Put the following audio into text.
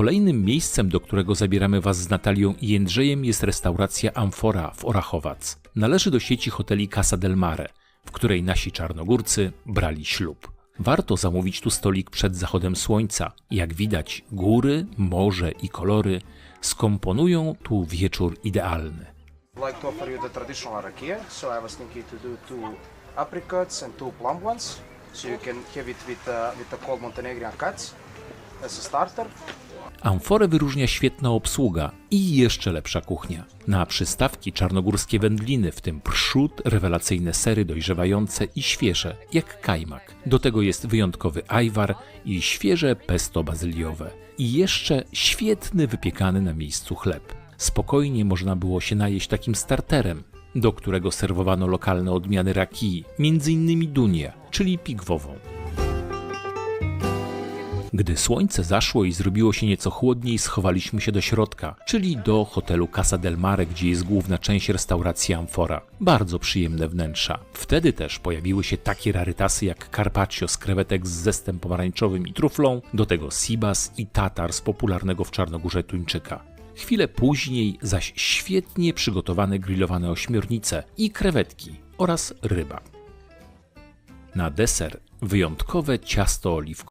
Kolejnym miejscem, do którego zabieramy Was z Natalią i Jędrzejem jest restauracja Amfora w Orachowac. Należy do sieci hoteli Casa del Mare, w której nasi czarnogórcy brali ślub. Warto zamówić tu stolik przed zachodem słońca. Jak widać, góry, morze i kolory skomponują tu wieczór idealny. I'd like to offer you the traditional rakia. So I was thinking to do two apricots and two plum ones. So you can have it with uh, with the cold Montenegrin cuts as a starter. Amforę wyróżnia świetna obsługa i jeszcze lepsza kuchnia. Na przystawki czarnogórskie wędliny, w tym przód, rewelacyjne sery dojrzewające i świeże, jak kajmak. Do tego jest wyjątkowy ajwar i świeże pesto bazyliowe. I jeszcze świetny wypiekany na miejscu chleb. Spokojnie można było się najeść takim starterem, do którego serwowano lokalne odmiany rakii, m.in. dunia, czyli pigwową. Gdy słońce zaszło i zrobiło się nieco chłodniej, schowaliśmy się do środka, czyli do hotelu Casa del Mare, gdzie jest główna część restauracji Amfora. Bardzo przyjemne wnętrza. Wtedy też pojawiły się takie rarytasy jak carpaccio z krewetek z zestem pomarańczowym i truflą, do tego sibas i tatar z popularnego w Czarnogórze tuńczyka. Chwilę później zaś świetnie przygotowane grillowane ośmiornice i krewetki oraz ryba. Na deser wyjątkowe ciasto oliwkowe.